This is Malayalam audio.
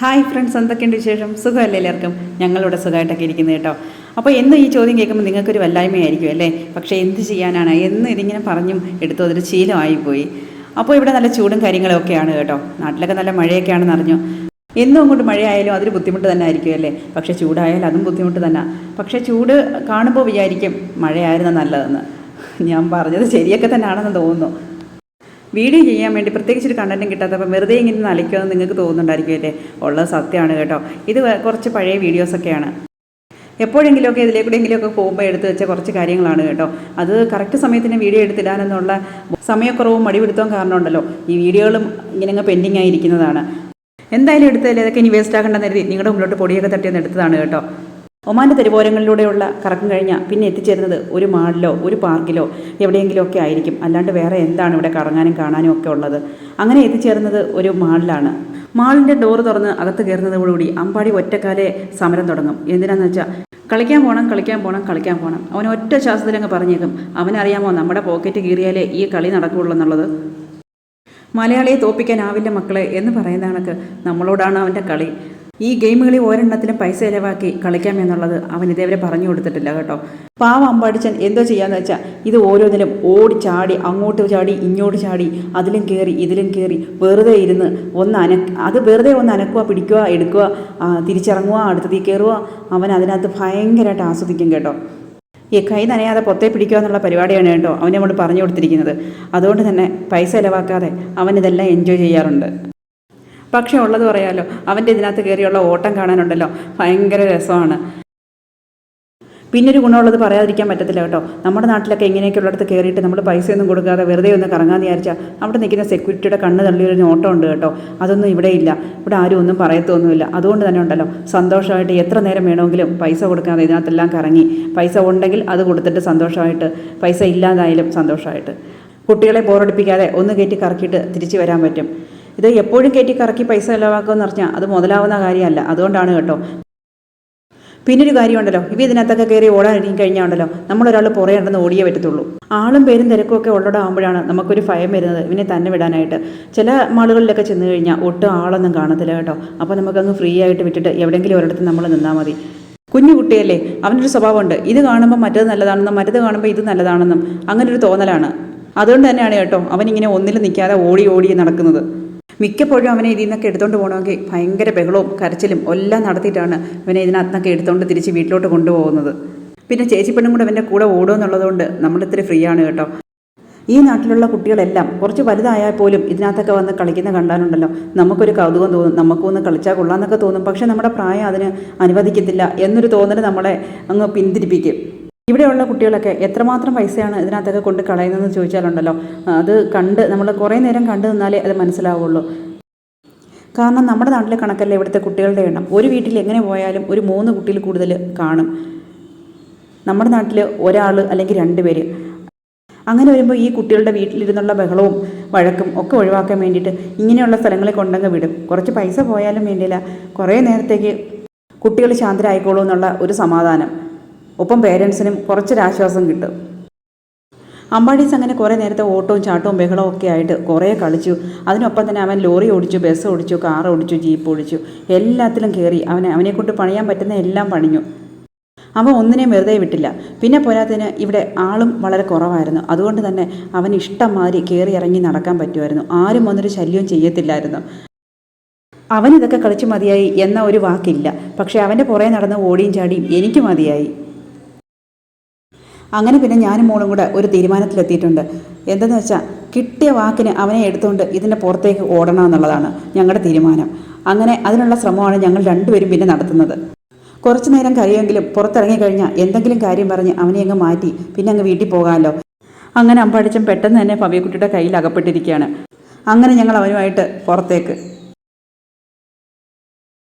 ഹായ് ഫ്രണ്ട്സ് എന്തൊക്കെയുണ്ട് വിശേഷം? സുഖമല്ലേ എല്ലാവർക്കും? ഞങ്ങളിവിടെ സുഖമായിട്ടൊക്കെ ഇരിക്കുന്നത് കേട്ടോ. അപ്പോൾ എന്നും ഈ ചോദ്യം കേൾക്കുമ്പോൾ നിങ്ങൾക്കൊരു വല്ലായ്മയായിരിക്കും അല്ലേ? പക്ഷേ എന്ത് ചെയ്യാനാണ്? എന്ന് ഇതിങ്ങനെ പറഞ്ഞും എടുത്തു അതൊരു ശീലമായിപ്പോയി. അപ്പോൾ ഇവിടെ നല്ല ചൂടും കാര്യങ്ങളും ഒക്കെയാണ് കേട്ടോ. നാട്ടിലൊക്കെ നല്ല മഴയൊക്കെയാണെന്ന് അറിഞ്ഞു. എന്നും അങ്ങോട്ട് മഴയായാലും അതൊരു ബുദ്ധിമുട്ട് തന്നെ ആയിരിക്കും അല്ലേ? പക്ഷേ ചൂടായാലും അതും ബുദ്ധിമുട്ട് തന്നെ. പക്ഷേ ചൂട് കാണുമ്പോൾ വിചാരിക്കും മഴയായിരുന്നു നല്ലതെന്ന്. ഞാൻ പറഞ്ഞത് ശരിയൊക്കെ തന്നെയാണെന്ന് തോന്നുന്നു. വീഡിയോ ചെയ്യാൻ വേണ്ടി പ്രത്യേകിച്ച് ഒരു കണ്ടന്റും കിട്ടാത്തപ്പോൾ വെറുതെ ഇങ്ങനെ നലിക്കുമെന്ന് നിങ്ങൾക്ക് തോന്നുന്നുണ്ടായിരിക്കും അല്ലേ? ഉള്ളത് സത്യമാണ് കേട്ടോ. ഇത് കുറച്ച് പഴയ വീഡിയോസൊക്കെയാണ് എപ്പോഴെങ്കിലുമൊക്കെ ഇതിലേക്കൂടെയെങ്കിലുമൊക്കെ പോകുമ്പോൾ എടുത്ത് വെച്ച കുറച്ച് കാര്യങ്ങളാണ് കേട്ടോ. അത് കറക്റ്റ് സമയത്തിന് വീഡിയോ എടുത്തിടാനെന്നുള്ള സമയക്കുറവും മടിപിടുത്തവും കാരണമുണ്ടല്ലോ. ഈ വീഡിയോകളും ഇങ്ങനെ അങ്ങ് പെൻഡിങ് ആയിരിക്കുന്നതാണ് എന്തായാലും എടുത്തതല്ലേ? അതൊക്കെ ഇനി വേസ്റ്റ് ആക്കേണ്ടെന്ന് കരുതി. നിങ്ങളുടെ മുന്നോട്ട് പൊടിയൊക്കെ തട്ടിയൊന്ന് എടുത്തതാണ് കേട്ടോ. ഒമാന്റെ തെരുവോരങ്ങളിലൂടെയുള്ള കറക്കം കഴിഞ്ഞാൽ പിന്നെ എത്തിച്ചേരുന്നത് ഒരു മാളിലോ ഒരു പാർക്കിലോ എവിടെയെങ്കിലും ഒക്കെ ആയിരിക്കും. അല്ലാണ്ട് വേറെ എന്താണ് ഇവിടെ കറങ്ങാനും കാണാനും ഒക്കെ ഉള്ളത്? അങ്ങനെ എത്തിച്ചേരുന്നത് ഒരു മാളിലാണ്. മാളിന്റെ ഡോറ് തുറന്ന് അകത്ത് കയറുന്നതോടുകൂടി അമ്പാടി ഒറ്റക്കാലെ സമരം തുടങ്ങും. എന്തിനാന്ന് വെച്ചാൽ കളിക്കാൻ പോകണം കളിക്കാൻ പോകണം കളിക്കാൻ പോകണം അവൻ ഒറ്റ ശ്വാസത്തിലങ്ങ് പറഞ്ഞേക്കും. അവനറിയാമോ നമ്മുടെ പോക്കറ്റ് കീറിയാലേ ഈ കളി നടക്കുകയുള്ളൂ എന്നുള്ളത്? മലയാളിയെ തോപ്പിക്കാനാവില്ല മക്കളെ എന്ന് പറയുന്ന കണക്ക് നമ്മളോടാണ് അവന്റെ കളി. ഈ ഗെയിമുകളിൽ ഒരെണ്ണത്തിലും പൈസ ചിലവാക്കി കളിക്കാമെന്നുള്ളത് അവൻ ഇതേവരെ പറഞ്ഞു കൊടുത്തിട്ടില്ല കേട്ടോ. പാവ അമ്പാടിച്ചൻ എന്തോ ചെയ്യാന്ന് വെച്ചാൽ ഇത് ഓരോന്നിലും ഓടി ചാടി അങ്ങോട്ട് ചാടി ഇങ്ങോട്ട് ചാടി അതിലും കയറി ഇതിലും കയറി വെറുതെ ഇരുന്ന് ഒന്ന് അന അത് വെറുതെ ഒന്ന് അനക്കുക പിടിക്കുക എടുക്കുക തിരിച്ചിറങ്ങുക അടുത്തതിൽ കയറുക അവൻ അതിനകത്ത് ഭയങ്കരമായിട്ട് ആസ്വദിക്കും കേട്ടോ. ഈ കൈ നനയാതെ പൊത്തെ പിടിക്കുക എന്നുള്ള പരിപാടിയാണ് കേട്ടോ അവനെ നമ്മൾ പറഞ്ഞു കൊടുത്തിരിക്കുന്നത്. അതുകൊണ്ട് തന്നെ പൈസ ചിലവാക്കാതെ അവൻ ഇതെല്ലാം എൻജോയ് ചെയ്യാറുണ്ട്. പക്ഷേ ഉള്ളത് പറയാലോ അവന്റെ ഇതിനകത്ത് കയറിയുള്ള ഓട്ടം കാണാനുണ്ടല്ലോ. ഭയങ്കര രസമാണ്. പിന്നൊരു ഗുണമുള്ളത് പറയാതിരിക്കാൻ പറ്റത്തില്ല കേട്ടോ. നമ്മുടെ നാട്ടിലൊക്കെ ഇങ്ങനെയൊക്കെ ഉള്ളിടത്ത് കയറിയിട്ട് നമ്മൾ പൈസയൊന്നും കൊടുക്കാതെ വെറുതെ ഒന്ന് കറങ്ങാൻ വിചാരിച്ചാൽ അവിടെ നിൽക്കുന്ന സെക്യൂരിറ്റിയുടെ കണ്ണ് തള്ളിയൊരു നോട്ടം ഉണ്ട് കേട്ടോ. അതൊന്നും ഇവിടെ ഇല്ല. ഇവിടെ ആരും ഒന്നും പറയത്തൊന്നുമില്ല. അതുകൊണ്ട് തന്നെ ഉണ്ടല്ലോ സന്തോഷമായിട്ട് എത്ര നേരം വേണമെങ്കിലും പൈസ കൊടുക്കാതെ ഇതിനകത്തെല്ലാം കറങ്ങി. പൈസ ഉണ്ടെങ്കിൽ അത് കൊടുത്തിട്ട് സന്തോഷമായിട്ട് പൈസ ഇല്ലാതായാലും സന്തോഷമായിട്ട്. കുട്ടികളെ ബോറടിപ്പിക്കാതെ ഒന്ന് കയറ്റി കറക്കിയിട്ട് തിരിച്ചു വരാൻ പറ്റും. ഇത് എപ്പോഴും കയറ്റി കറക്കി പൈസ ചിലവാക്കുമെന്ന് പറഞ്ഞാൽ അത് മുതലാവുന്ന കാര്യമല്ല. അതുകൊണ്ടാണ് കേട്ടോ. പിന്നൊരു കാര്യമുണ്ടല്ലോ. ഇവ ഇതിനകത്തൊക്കെ കയറി ഇറങ്ങി കഴിഞ്ഞാൽ ഉണ്ടല്ലോ. നമ്മളൊരാൾ പുറകെ ഉണ്ടെന്ന് ഓടിയേ പറ്റത്തുള്ളൂ. ആളും പേരും തിരക്കുമൊക്കെ ഉള്ളടാവുമ്പോഴാണ് നമുക്കൊരു ഭയം വരുന്നത് ഇവനെ തന്നെ വിടാനായിട്ട്. ചില മാളുകളിലൊക്കെ ചെന്ന് കഴിഞ്ഞാൽ ഒട്ടും ആളൊന്നും കാണത്തില്ല കേട്ടോ. അപ്പോൾ നമുക്കങ്ങ് ഫ്രീ ആയിട്ട് വിട്ടിട്ട് എവിടെയെങ്കിലും ഒരിടത്ത് നമ്മൾ നിന്നാൽ മതി. കുഞ്ഞു കുട്ടിയല്ലേ? അവനൊരു സ്വഭാവമുണ്ട്. ഇത് കാണുമ്പോൾ മറ്റത് നല്ലതാണെന്നും മറ്റത് കാണുമ്പോൾ ഇത് നല്ലതാണെന്നും അങ്ങനൊരു തോന്നലാണ്. അതുകൊണ്ട് തന്നെയാണ് കേട്ടോ അവനിങ്ങനെ ഒന്നിൽ നിൽക്കാതെ ഓടി ഓടി നടക്കുന്നത്. മിക്കപ്പോഴും അവനെ ഇതിൽ നിന്നൊക്കെ എടുത്തുകൊണ്ട് പോകണമെങ്കിൽ ഭയങ്കര ബഹളവും കരച്ചിലും എല്ലാം നടത്തിയിട്ടാണ് അവനെ ഇതിനകത്തൊക്കെ എടുത്തുകൊണ്ട് തിരിച്ച് വീട്ടിലോട്ട് കൊണ്ടുപോകുന്നത്. പിന്നെ ചേച്ചി പെണ്ണും കൂടെ അവന്റെ കൂടെ ഓടുമെന്നുള്ളതുകൊണ്ട് നമ്മളിത്തിരി ഫ്രീ ആണ് കേട്ടോ. ഈ നാട്ടിലുള്ള കുട്ടികളെല്ലാം കുറച്ച് വലുതായാൽ പോലും ഇതിനകത്തൊക്കെ വന്ന് കളിക്കുന്ന കണ്ടാനുണ്ടല്ലോ നമുക്കൊരു കൗതുകം തോന്നും നമുക്കൊന്ന് കളിച്ചാൽ കൊള്ളാമെന്നൊക്കെ തോന്നും. പക്ഷേ നമ്മുടെ പ്രായം അതിന് അനുവദിക്കത്തില്ല എന്നൊരു തോന്നൽ നമ്മളെ അങ്ങ് പിന്തിരിപ്പിക്കും. ഇവിടെയുള്ള കുട്ടികളൊക്കെ എത്രമാത്രം പൈസയാണ് ഇതിനകത്തൊക്കെ കൊണ്ട് കളയുന്നതെന്ന് ചോദിച്ചാലുണ്ടല്ലോ. അത് കണ്ട് നമ്മൾ കുറേ നേരം കണ്ടു നിന്നാലേ അത് മനസ്സിലാവുള്ളൂ. കാരണം നമ്മുടെ നാട്ടിലെ കണക്കല്ല ഇവിടുത്തെ കുട്ടികളുടെ എണ്ണം. ഒരു വീട്ടിൽ എങ്ങനെ പോയാലും ഒരു മൂന്ന് കുട്ടിയിൽ കൂടുതൽ കാണും. നമ്മുടെ നാട്ടിൽ ഒരാൾ അല്ലെങ്കിൽ രണ്ട് പേര്. അങ്ങനെ വരുമ്പോൾ ഈ കുട്ടികളുടെ വീട്ടിലിരുന്നുള്ള ബഹളവും വഴക്കും ഒക്കെ ഒഴിവാക്കാൻ വേണ്ടിയിട്ട് ഇങ്ങനെയുള്ള സ്ഥലങ്ങളിൽ കൊണ്ടങ്ങ് വിടും. കുറച്ച് പൈസ പോയാലും വേണ്ടിയില്ല. കുറേ നേരത്തേക്ക് കുട്ടികൾ ശാന്തരായിക്കോളൂ എന്നുള്ള ഒരു സമാധാനം. ഒപ്പം പേരൻസിനും കുറച്ചൊരാശ്വാസം കിട്ടും. അമ്പാടീസ് അങ്ങനെ കുറേ നേരത്തെ ഓട്ടവും ചാട്ടവും ബഹളവും ഒക്കെ ആയിട്ട് കുറേ കളിച്ചു. അതിനൊപ്പം തന്നെ അവൻ ലോറി ഓടിച്ചു ബസ് ഓടിച്ചു കാർ ഓടിച്ചു ജീപ്പ് ഓടിച്ചു. എല്ലാത്തിലും കയറി അവനെ അവനെക്കൊണ്ട് പണിയാൻ പറ്റുന്ന എല്ലാം പണിഞ്ഞു. അവൻ ഒന്നിനെയും വെറുതെ വിട്ടില്ല. പിന്നെ പോരാത്തതിന് ഇവിടെ ആളും വളരെ കുറവായിരുന്നു. അതുകൊണ്ട് തന്നെ അവൻ ഇഷ്ടം മാതിരി കയറി ഇറങ്ങി നടക്കാൻ പറ്റുമായിരുന്നു. ആരും വന്നൊരു ശല്യവും ചെയ്യത്തില്ലായിരുന്നു. അവൻ ഇതൊക്കെ കളിച്ച് മതിയായി എന്ന ഒരു വാക്കില്ല. പക്ഷേ അവന്റെ പുറകെ നടന്ന് ഓടിയും ചാടിയും എനിക്ക് മതിയായി. അങ്ങനെ പിന്നെ ഞാനും മോളും കൂടെ ഒരു തീരുമാനത്തിലെത്തിയിട്ടുണ്ട്. എന്തെന്ന് വെച്ചാൽ കിട്ടിയ വാക്കിന് അവനെ എടുത്തുകൊണ്ട് ഇതിന്റെ പുറത്തേക്ക് ഓടണം എന്നുള്ളതാണ് ഞങ്ങളുടെ തീരുമാനം. അങ്ങനെ അതിനുള്ള ശ്രമമാണ് ഞങ്ങൾ രണ്ടുപേരും പിന്നെ നടത്തുന്നത്. കുറച്ചു നേരം കഴിയുമെങ്കിലും പുറത്തിറങ്ങിക്കഴിഞ്ഞാൽ എന്തെങ്കിലും കാര്യം പറഞ്ഞ് അവനെ അങ്ങ് മാറ്റി പിന്നെ അങ്ങ് വീട്ടിൽ പോകാമല്ലോ അങ്ങനെ അമ്പടിച്ചും പെട്ടെന്ന് തന്നെ പവിയക്കുട്ടിയുടെ കയ്യിൽ അകപ്പെട്ടിരിക്കുകയാണ്. അങ്ങനെ ഞങ്ങൾ അവനുമായിട്ട് പുറത്തേക്ക്